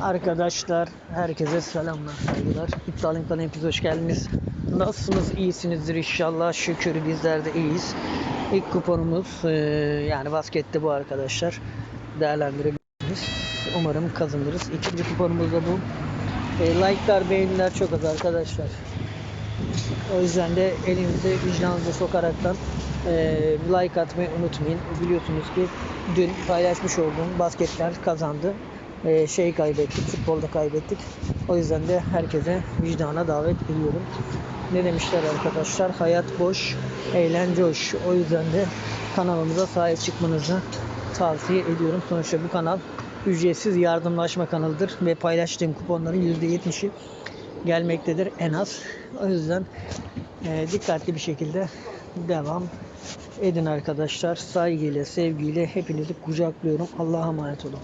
Arkadaşlar herkese selamlar saygılar. İptalin kanalına hepiniz hoş geldiniz. Nasılsınız? İyisinizdir inşallah. Şükür bizler de iyiyiz. İlk kuponumuz eee, yani baskette bu arkadaşlar. Değerlendirebilirsiniz. Umarım kazanırız. İkinci kuponumuz da bu. E, like'lar, beğeniler çok az arkadaşlar. O yüzden de elinizi vicdanınıza sokaraktan eee, like atmayı unutmayın. Biliyorsunuz ki dün paylaşmış olduğum basketler kazandı. Eee, şey kaybettik, futbolda kaybettik. O yüzden de herkese vicdana davet ediyorum. Ne demişler arkadaşlar? Hayat boş, eğlence hoş. O yüzden de kanalımıza sahip çıkmanızı tavsiye ediyorum. Sonuçta bu kanal ücretsiz yardımlaşma kanalıdır ve paylaştığım kuponların %70'i gelmektedir en az. O yüzden e, dikkatli bir şekilde devam edin arkadaşlar. Saygıyla, sevgiyle hepinizi kucaklıyorum. Allah'a emanet olun.